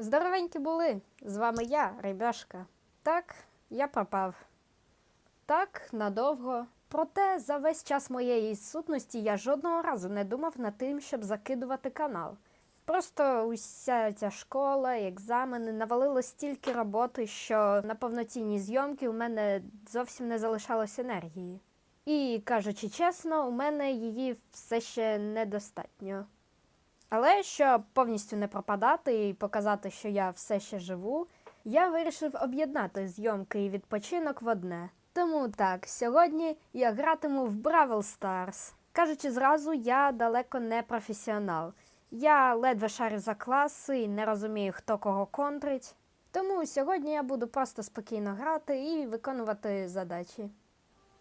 Здоровенькі були! З вами я, Рибяшка. Так, я пропав. Так, надовго. Проте за весь час моєї відсутності я жодного разу не думав над тим, щоб закидувати канал. Просто уся ця школа, екзамени навалило стільки роботи, що на повноцінні зйомки у мене зовсім не залишалось енергії. І кажучи чесно, у мене її все ще недостатньо. Але щоб повністю не пропадати і показати, що я все ще живу, я вирішив об'єднати зйомки і відпочинок в одне. Тому так, сьогодні я гратиму в Бравл Stars. Кажучи зразу, я далеко не професіонал. Я ледве шарю за класи і не розумію, хто кого контрить. Тому сьогодні я буду просто спокійно грати і виконувати задачі.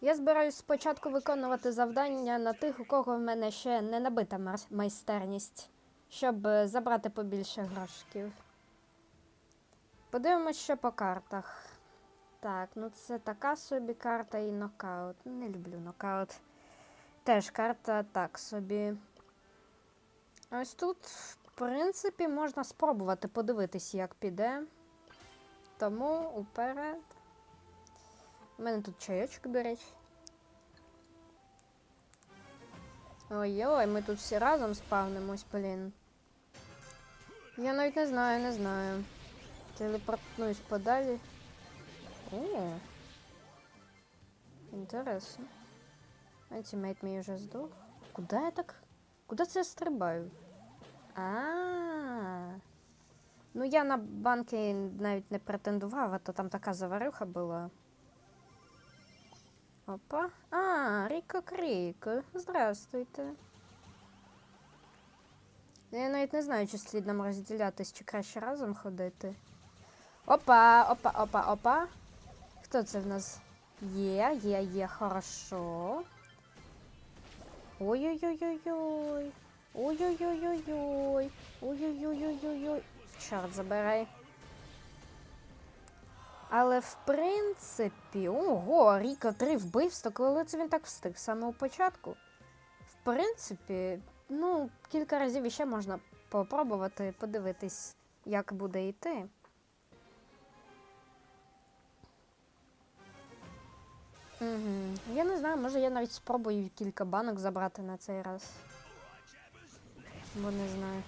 Я збираюсь спочатку виконувати завдання на тих, у кого в мене ще не набита майстерність, щоб е, забрати побільше грошиків. Подивимось, що по картах. Так, ну це така собі карта і нокаут. Не люблю нокаут. Теж карта так собі. Ось тут, в принципі, можна спробувати подивитись, як піде. Тому уперед. У мене тут чайочок, до речі. Ой-ой, ми тут всі разом спавнимось, блін. Я навіть не знаю, не знаю. Телепортнусь подалі. О. Інтересно. Антимейт мій вже здох. Куди я так? Куди це стрибаю? А. Ну я на банки навіть не претендував, а то там така заварюха була. Опа. А, Ріко Кріко. Здравствуйте. Я навіть не знаю, чи слід нам розділятись, чи краще разом ходити. Опа, опа, опа, опа. Хто це в нас? Є, є, є, хорошо. Ой-ой-ой-ой-ой. Ой-ой-ой-ой-ой. Ой-ой-ой-ой-ой. Чорт забирай. Але в принципі, ого, Ріко 3 вбивства, коли це він так встиг саме у початку. В принципі, ну, кілька разів іще можна попробувати подивитись, як буде йти. Угу. Я не знаю, може я навіть спробую кілька банок забрати на цей раз. Бо не знаю.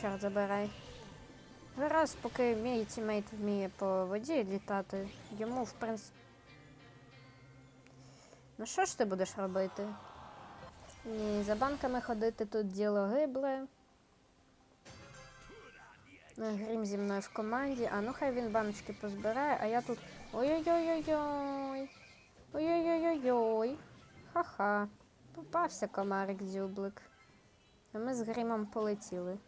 Чорт забирай. Зараз, поки мій тімейт вміє по воді літати, йому, в принципі. Ну що ж ти будеш робити? Ні, за банками ходити тут діло гибле. Ну, Грім зі мною в команді. А ну хай він баночки позбирає, а я тут. Ой-ой-ой-ой-ой. Ой-ой-ой-ой-ой. Ха-ха. Попався комарик дзюблик. А ми з грімом полетіли.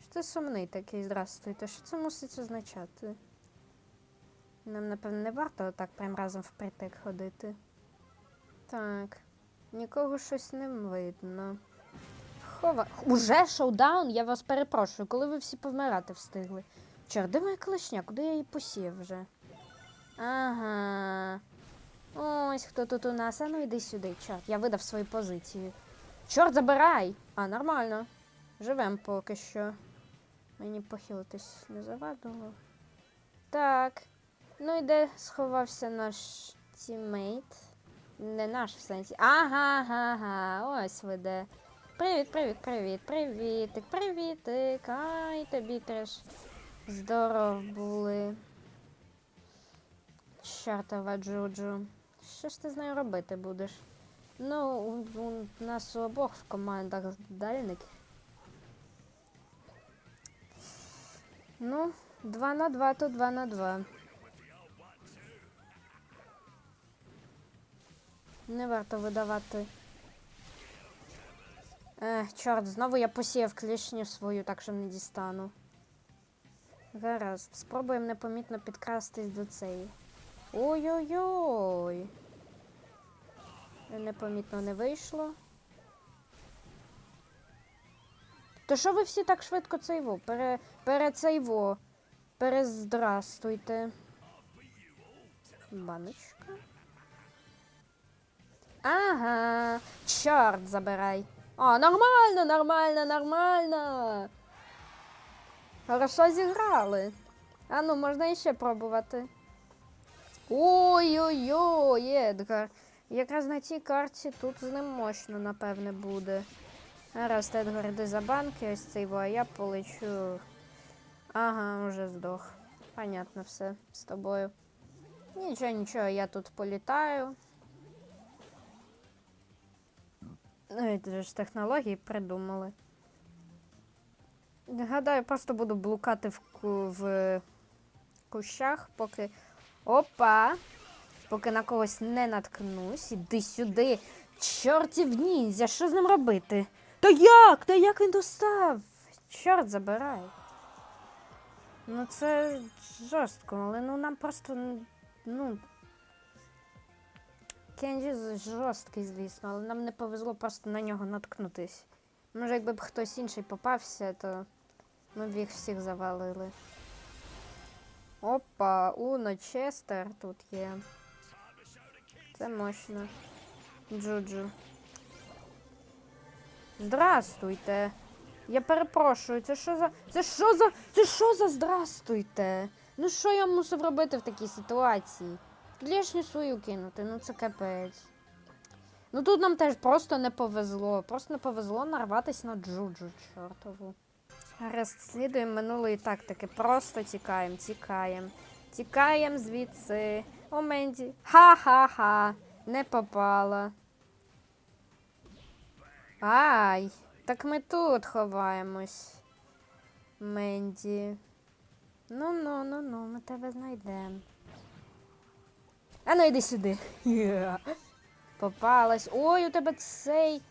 Що ти сумний такий, здрастуйте. Що це мусить означати? Нам, напевно, не варто отак прям разом впритик ходити. Так. Нікого щось не видно. Хова. Уже шоудаун? Я вас перепрошую, коли ви всі повмирати встигли. Чорт, де моя клешня? Куди я її посів вже? Ага. Ось хто тут у нас. А ну йди сюди, чорт, я видав свою позицію. Чорт, забирай! А, нормально. Живем поки що. Мені похилитись не завадило. Так. Ну і де сховався наш тіммейт? Не наш в сенсі. Ага, ага, ага. Ось ви де. Привіт, привіт, привіт, привітик, привітик. Ай, тобі теж здоров були. Чортова Джуджу. Що ж ти з нею робити будеш? Ну, у, у нас у обох в командах дальник. Ну, 2 на 2, то 2 на 2. Не варто видавати. Ех, чорт, знову я посіяв клішню свою, так що не дістану. Гаразд, спробуємо непомітно підкрастись до цієї. Ой-ой-ой. Непомітно не вийшло. То що ви всі так швидко цейво? Пере, перецейво. Перездрастуйте. Баночка. Ага. Чорт забирай. А, нормально, нормально, нормально. Хорошо зіграли. А ну, можна іще пробувати. Ой-ой-ой, Едгар. Якраз на цій карті тут з ним мощно, напевне, буде. Раз Едгар йде за банки, ось цей а я полечу. Ага, вже здох. Понятно все з тобою. Нічого, нічого, я тут політаю. Ну, і це ж технології придумали. Гадаю, просто буду блукати в, в кущах, поки. Опа! Поки на когось не наткнусь. Іди сюди. Чортів ніндзя, що з ним робити? Та як? Та як він достав? Чорт забирай. Ну це жорстко, але ну нам просто. Ну. Кенджі жорсткий, звісно, але нам не повезло просто на нього наткнутись. Може, якби б хтось інший попався, то ми б їх всіх завалили. Опа, Уно Честер тут є. Це мощно. Джуджу. Здрастуйте. Я перепрошую, це що за. Це що за. Це що за здрастуйте? Ну що я мусив робити в такій ситуації? Лішню свою кинути, ну це капець. Ну тут нам теж просто не повезло. Просто не повезло нарватися на джуджу чортову. Гаразд, слідуємо минулої тактики. Просто тікаємо, тікаємо. Тікаємо звідси. О, Менді. Ха-ха-ха. Не попала. Ай, так ми тут ховаємось. Менді. Ну, ну, ну, ну, ми тебе знайдемо. А ну йди сюди. Попалась. Ой, у тебе цей.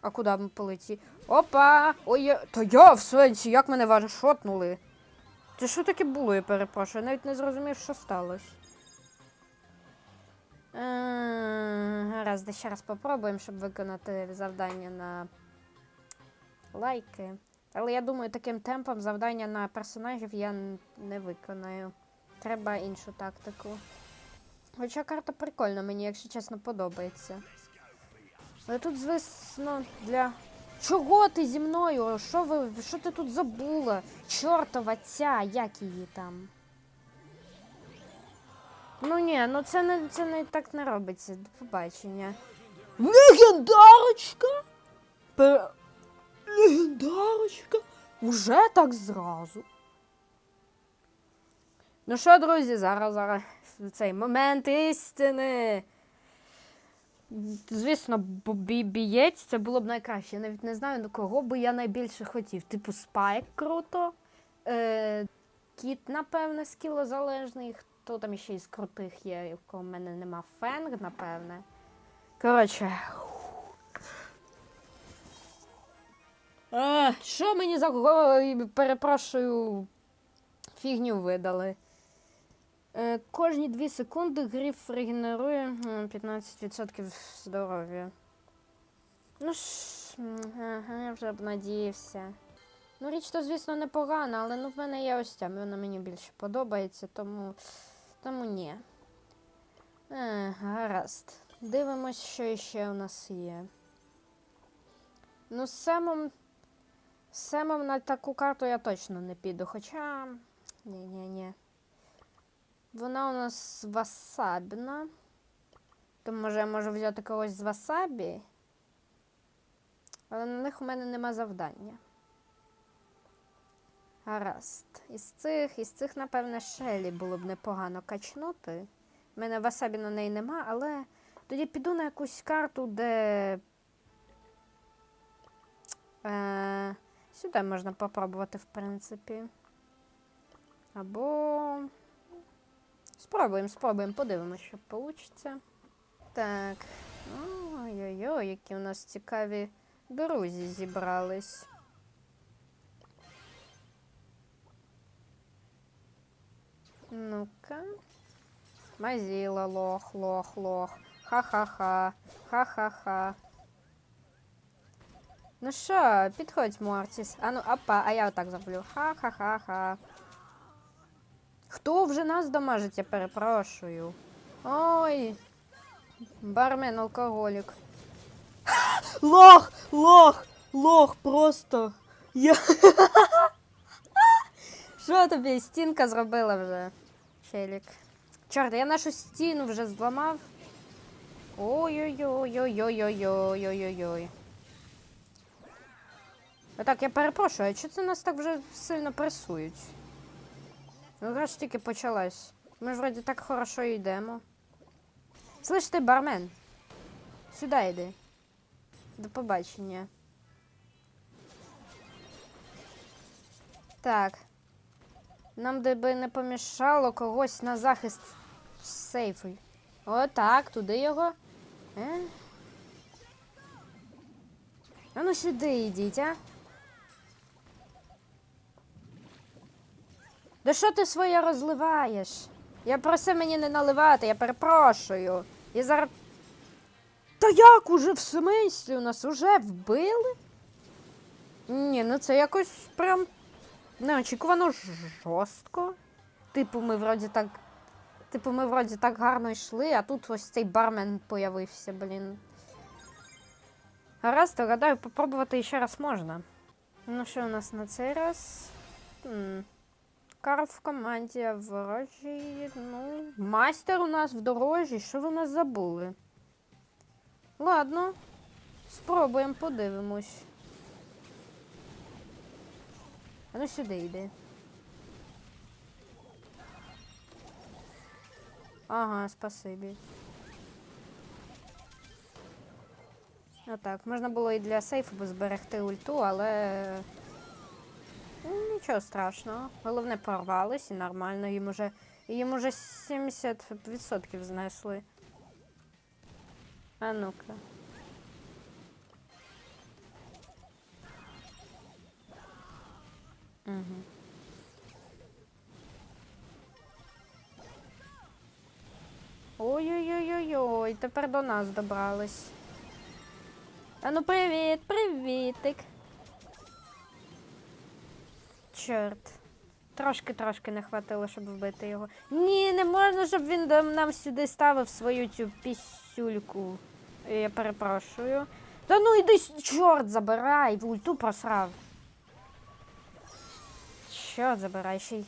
А куди ми полеті? Опа! Ой, я... Та я в сенсі, як мене ваншотнули? Це що таке було, я перепрошую? Я навіть не зрозумів, що сталося. Е, Гаразд, ще раз попробуємо, щоб виконати завдання на лайки. Але я думаю, таким темпом завдання на персонажів я не виконаю. Треба іншу тактику. Хоча карта прикольна, мені, якщо чесно, подобається. Але тут, звісно, для. Чого ти зі мною? Що ви. Що ти тут забула? Чортова ця, як її там? Ну ні, ну це не це не так не робиться. До побачення. Легендарочка? Пе... Легендарочка? Уже так зразу. Ну що, друзі, зараз, зараз цей момент істини. Звісно, бо бієць це було б найкраще. Я навіть не знаю, на кого би я найбільше хотів. Типу, Спайк круто. Е, кіт, напевне, скілозалежний. Хто там ще із крутих є, у кого в мене нема фенг, напевне. Коротше. Е, що мені за перепрошую, фігню видали? Е, кожні 2 секунди гриф регенерує 15% здоров'я. Ну ж, я вже обнадіявся. Ну, річ то, звісно, непогана, але ну, в мене є ось ця, вона мені більше подобається, тому. Тому ні. Е, гаразд. Дивимось, що ще у нас є. Ну, Семом. Семом на таку карту я точно не піду, хоча. Ні-ні-ні. Вона у нас васабіна. То може я можу взяти когось з васабі. Але на них у мене нема завдання. Гаразд. Із цих, із цих, напевне, шелі було б непогано качнути. У мене васабі на неї нема, але тоді піду на якусь карту, де. Е, сюди можна попробувати, в принципі. Або. Спробуємо, спробуємо, подивимося, що вийде. Так. Ой-ой-ой, які у нас цікаві друзі зібрались. Ну-ка. Мазіла, лох, лох, лох. Ха-ха-ха. Ха-ха-ха. Ну що, підходь, Мортіс. А ну, опа, а я отак зроблю. Ха-ха-ха-ха. Хто вже нас дамажить, я перепрошую. Ой. Бармен алкоголік. лох, лох, лох, просто. Я... Що тобі стінка зробила вже, Челік? Чорт, я нашу стіну вже зламав. Ой-ой-ой-ой-ой-ой-ой-ой-ой-ой. А так, я перепрошую, а чого це нас так вже сильно пресують? Ну, тільки почалась. Ми ж вроді так хорошо йдемо. Слиш ти, бармен. Сюди йди. До побачення. Так. Нам би не помішало когось на захист сейфу. Отак, туди його. Е? А ну сюди йдіть, а? Да що ти своє розливаєш? Я просив мені не наливати, я перепрошую. І зараз. Та як уже в смислі? У нас уже вбили? Ні, ну це якось прям неочікувано жорстко. Типу, ми вроді так. Типу, ми вроді так гарно йшли, а тут ось цей бармен появився, блін. Гаразд, то гадаю, попробувати ще раз можна. Ну, що у нас на цей раз? М. Карл в команді, ворожі, ну. Майстер у нас в дорожі, що ви нас забули? Ладно, спробуємо, подивимось. А ну сюди йди. Ага, спасибі. Отак. Можна було і для сейфу зберегти ульту, але. Нічого страшного. Головне порвались і нормально. Їм уже, їм уже 70% знесли. А ну-ка. Угу. Ой-ой-ой-ой-ой, тепер до нас добрались. А ну привіт, привітик. Чорт. Трошки-трошки не хватило, щоб вбити його. Ні, не можна, щоб він нам сюди ставив свою цю пісюльку. Я перепрошую. Та ну йди, чорт, забирай, ульту просрав. Чорт, забирай ще й.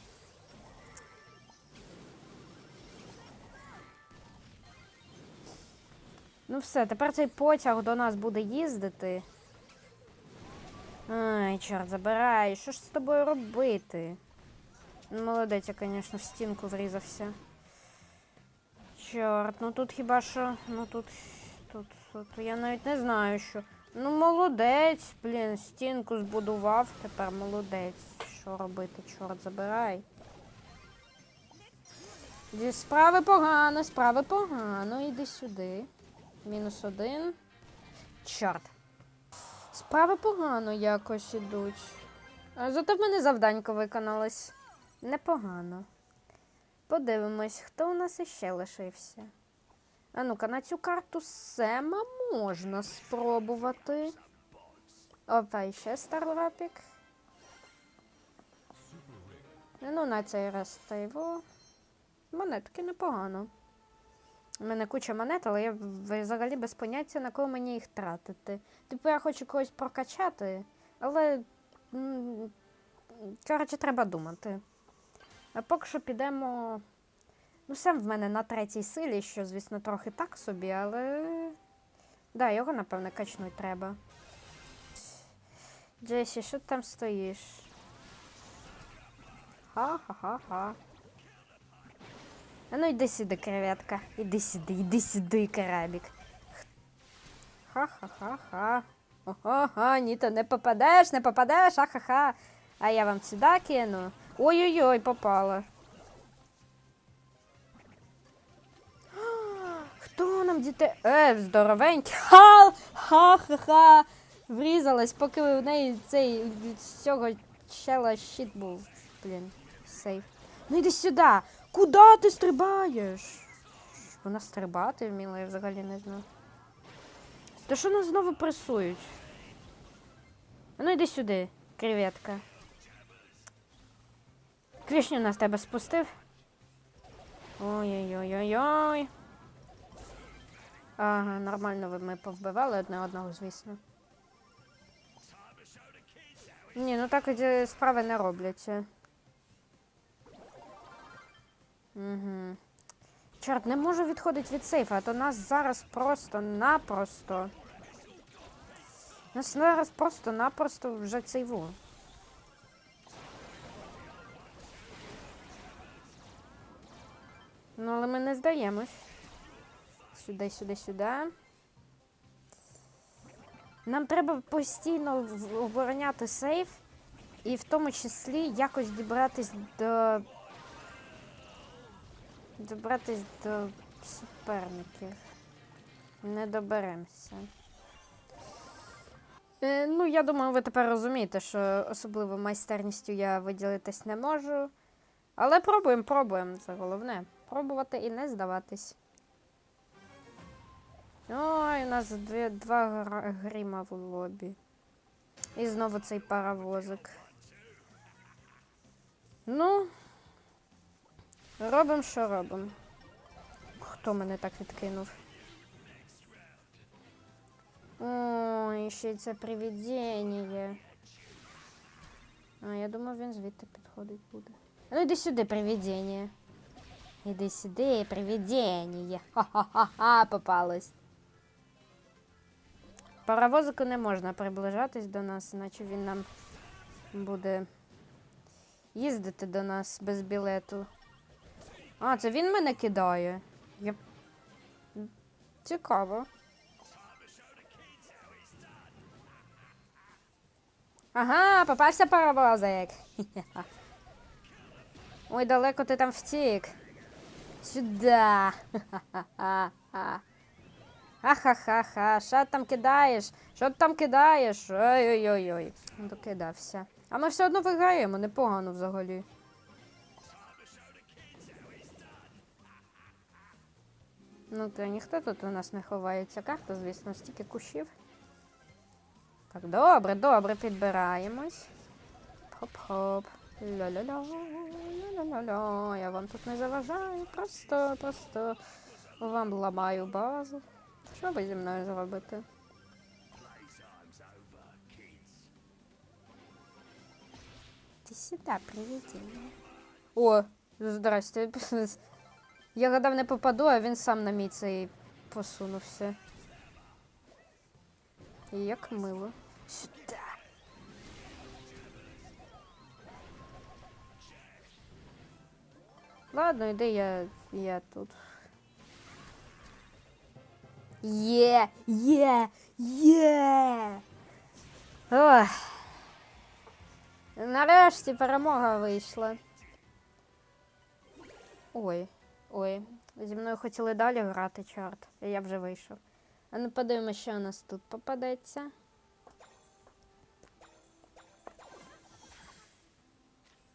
Ну все, тепер цей потяг до нас буде їздити. Ай, чорт, забирай. Що ж з тобою робити? Ну, Молодець, я, звісно, в стінку врізався. Чорт, ну тут хіба що. Ну тут. Тут, тут. Я навіть не знаю, що. Ну, молодець, блін, стінку збудував, тепер молодець. Що робити, чорт, забирай. Зі справи погано, справи погано, іди сюди. Мінус один. Чорт. Справи погано якось ідуть. Зато в мене завданько виконалось. Непогано. Подивимось, хто у нас іще лишився. А ну-ка, на цю карту Сема можна спробувати. Опа, і ще старлапік. Ну, на цей раз та його. Монетки непогано. У мене куча монет, але я взагалі без поняття, на кого мені їх тратити. Типу, я хочу когось прокачати, але. Коротше, треба думати. А поки що підемо. Ну, сам в мене на третій силі, що, звісно, трохи так собі, але. Да, його, напевне, качнуть треба. Джесі, що ти там стоїш? Ха-ха-ха-ха. А ну йди сюди, креветка. Іди сюди, іди сюди, карабік. Ха-ха-ха-ха. Ого, ні, то не попадеш, не попадеш, ха-ха-ха. А я вам сюди кину. Ой-ой-ой, попала. Хто нам дітей? Е, здоровенький. Ха! Ха-ха-ха. Врізалась, поки в неї цей від цього чела щит був. Блін, сейф. Ну йди сюди. Куда ти стрибаєш? Вона стрибати вміла, я взагалі не знаю. Та що нас знову пресують? Ну йди сюди, креветка. Клішню на тебе спустив. Ой-ой-ой-ой-ой. Ага, нормально ми повбивали одне одного, звісно. Ні, ну так і справи не робляться. Угу. Чорт, не можу відходити від сейфа, а то нас зараз просто-напросто. Нас зараз просто-напросто вже цейву. Ну, але ми не здаємось. Сюди, сюди, сюди. Нам треба постійно обороняти сейф, і в тому числі якось добратись до. Добратись до суперників. Не доберемося. Е, ну, я думаю, ви тепер розумієте, що особливо майстерністю я виділитись не можу. Але пробуємо, пробуємо. Це головне. Пробувати і не здаватись. Ой, у нас дві, два гріма в лобі. І знову цей паровозик. Ну. Робимо, що робимо. Хто мене так відкинув? Ой, ще й це привидіння. А, я думав, він звідти підходить буде. Ну іди сюди, привидіння. Іди сюди, привидіння. Ха-ха-ха, попалось. Паровозику не можна приближатись до нас, іначе він нам буде їздити до нас без білету. А, це він мене кидає. Я... Цікаво. Ага, попався паровозик. Ой, далеко ти там втік. Сюда. Ха-ха-ха. Що там кидаєш? Що ти там кидаєш? Ой-ой-ой. Докидався. А ми все одно виграємо, непогано взагалі. Ну, то ніхто тут у нас не ховається. Карта, звісно, стільки кущів. Так, добре, добре, підбираємось. Хоп-хоп. Ля-ля-ля, ля-ля-ля. Я вам тут не заважаю. Просто, просто вам ламаю базу. Що ви зі мною зробите? Ти сюди привіді. О, здрасте. Я гадав не попаду, а він сам на мій цей посунувся. Як мило. Сюди. Ладно, йди я, я тут. Є, є, є. Нарешті перемога вийшла. Ой, ой. Зі мною хотіли далі грати, чорт. Я вже вийшов. А ну подивимося, що у нас тут попадеться.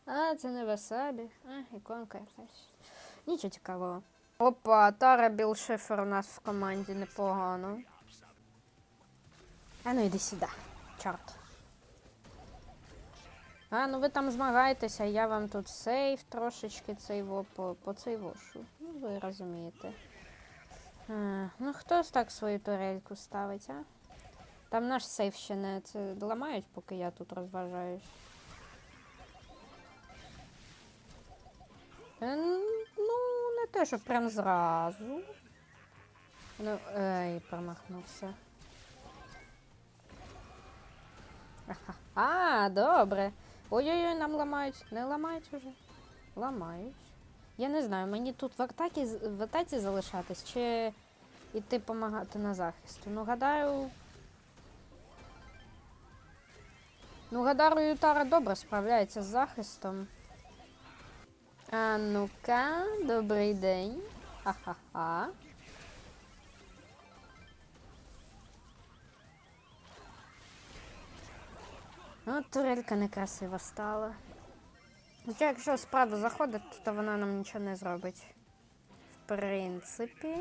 А, це не васабі. А, іконка якась. Нічого цікавого. Опа, Тара Білшифер у нас в команді непогано. А ну йди сюди, чорт. А, ну ви там змагаєтеся, я вам тут сейф трошечки цейво по, по цейвошу. Ну, ви розумієте. А, ну хто ж так свою турельку ставить, а? Там наш сейф ще не це ламають, поки я тут розважаюсь. Е, Ну, не те, що прям зразу. Ну, ей, промахнувся. А, добре. Ой-ой-ой, нам ламають. Не ламають уже. Ламають. Я не знаю, мені тут в атаці, в атаці залишатись чи іти допомагати на захисту. Ну, гадаю. Ну, гадаю, Ютара добре справляється з захистом. А ну-ка, добрий день. Ха-ха-ха. Ну, турелька некрасива стала. Хоча якщо справа заходить, то вона нам нічого не зробить. В принципі.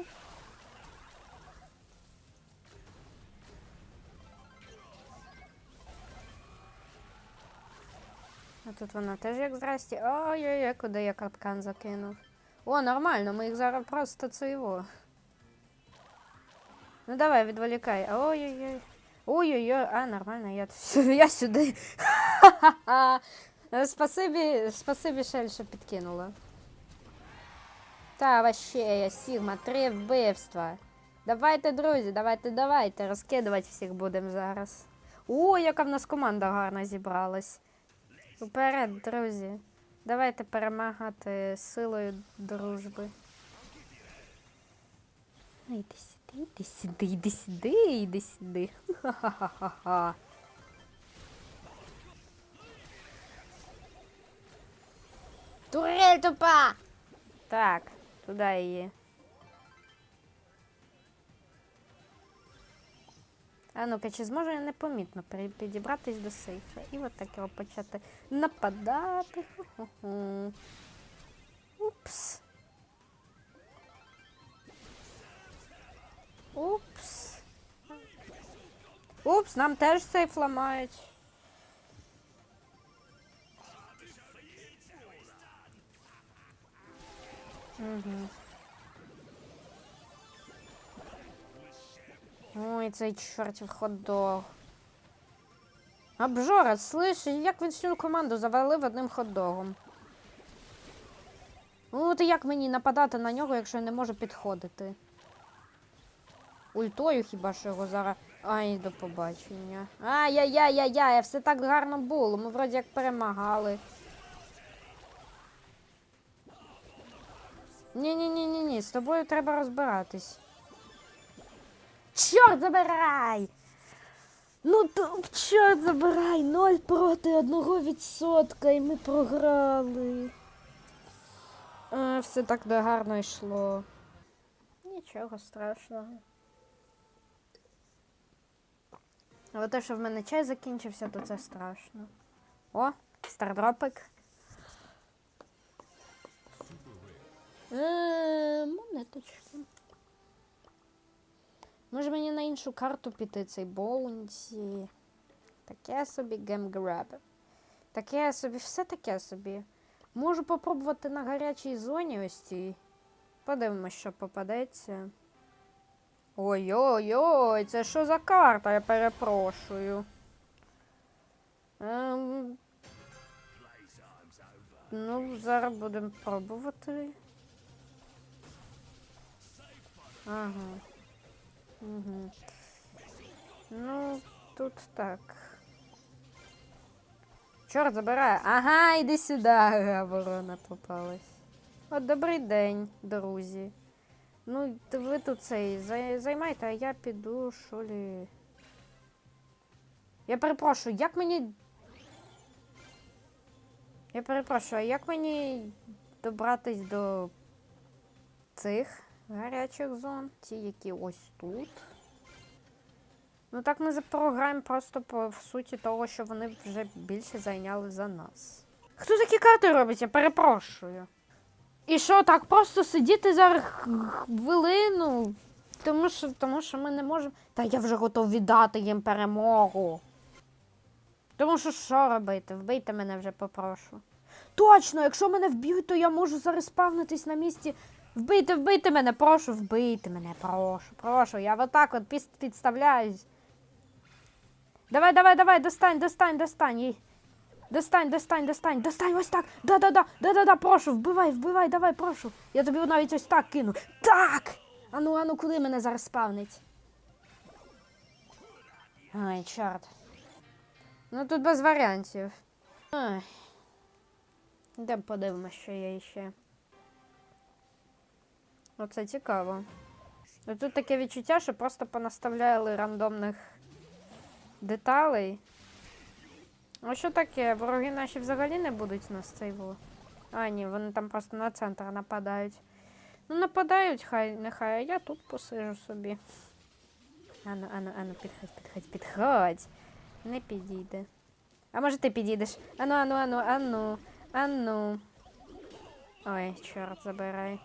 А тут вона теж як здрасті. Ой-ой-ой, куди я капкан закинув. О, нормально, ми їх зараз просто це його. Ну давай, відволікай. Ой-ой-ой. Ой-ой-ой, а, нормально, я, я сюди. Спасибі, спасибі, Шель, що підкинула. Та вообще, я Сігма, три вбивства. Давайте, друзі, давайте, давайте. Розкидувати всіх будемо зараз. О, яка в нас команда гарна зібралась. Уперед, друзі. Давайте перемагати силою дружби. Ну, Іди сюди, іди сюди, іди сюди. Ха-ха-ха-ха. Турель тупа! Так, туди її. А ну-ка, чи зможу я непомітно підібратись до сейфа і от так його почати нападати. Упс. Упс. Упс, нам теж сейф ламають. Угу. Ой, цей чортів хот-дог. Обжора, слиш, як він всю команду завалив одним хот-догом. Ну, от як мені нападати на нього, якщо я не можу підходити? Ультою хіба що його зараз. Ай, до побачення. Ай-яй-яй-яй-яй, все так гарно було. Ми вроді як перемагали. Ні-ні-ні-ні-ні, з тобою треба розбиратись. Чорт забирай! Ну то чорт забирай! Ноль проти одного відсотка і ми програли. А, все так гарно йшло. Нічого страшного. Але те, що в мене чай закінчився, то це страшно. О, стардропик. Е, монеточки. Може мені на іншу карту піти цей боунті. Таке собі гемграб. Таке собі, все таке собі. Можу попробувати на гарячій зоні ось цій. Подивимось, що попадеться. Ой-ой-ой, це що за карта, я перепрошую. Ем... Ну, зараз будемо пробувати. Ага. Угу. Ну, тут так. Чорт забирає. Ага, іди сюди, ворона попалась. От добрий день, друзі. Ну, ви тут цей займайте, а я піду, що лі. Я перепрошую, як мені. Я перепрошую, а як мені добратись до цих гарячих зон? Ті, які ось тут. Ну так ми запрограємо просто по в суті того, що вони вже більше зайняли за нас. Хто такі карти робить? Я перепрошую. І що, так просто сидіти зараз хвилину? Тому що, тому що ми не можемо. Та я вже готов віддати їм перемогу. Тому що що робити? Вбийте мене вже попрошу. Точно, якщо мене вб'ють, то я можу зараз спавнитись на місці. Вбийте, вбийте мене, прошу, вбийте мене, прошу, прошу. Я отак от підставляюсь. Давай, давай, давай, достань, достань, достань. Достань, достань, достань, достань, ось так. Да-да-да, да-да-да, прошу, вбивай, вбивай, давай, прошу. Я тобі навіть ось так кину. Так! Ану, ану, куди мене зараз спавнить? Ай, чорт. Ну тут без варіантів. Ай. Йдемо подивимось, що є ще. Оце цікаво. Ну, Тут таке відчуття, що просто понаставляли рандомних деталей. А що таке? Вороги наші взагалі не будуть нас цей во. А, ні, вони там просто на центр нападають. Ну, нападають, хай, нехай, а я тут посижу собі. Ану, ану, ану, підходь, підходь, підходь. Не підійде. А може ти підійдеш? Ану, ану, ану, ану, ану. Ой, чорт забирай.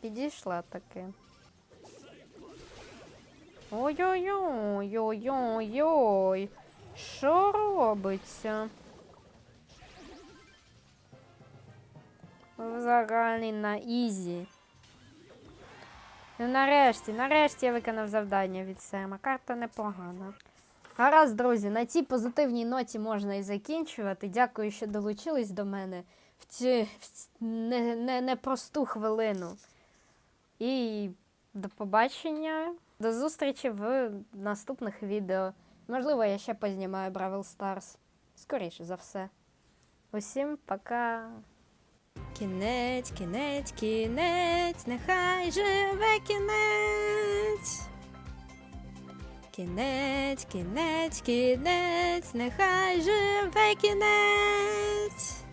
Підійшла таки. Ой-ой-ой, ой-ой-ой. Що робиться? Взагалі на ізі. Ну, нарешті, нарешті я виконав завдання від Сема. Карта непогана. Гаразд, друзі, на цій позитивній ноті можна і закінчувати. Дякую, що долучились до мене в цю в не, не, непросту хвилину. І до побачення, до зустрічі в наступних відео. Можливо, я ще познімаю Бравл Старс. Скоріше за все. Усім пока. Кінець, кінець, кінець, нехай живе кінець. Кінець, кінець, кінець, нехай живе кінець.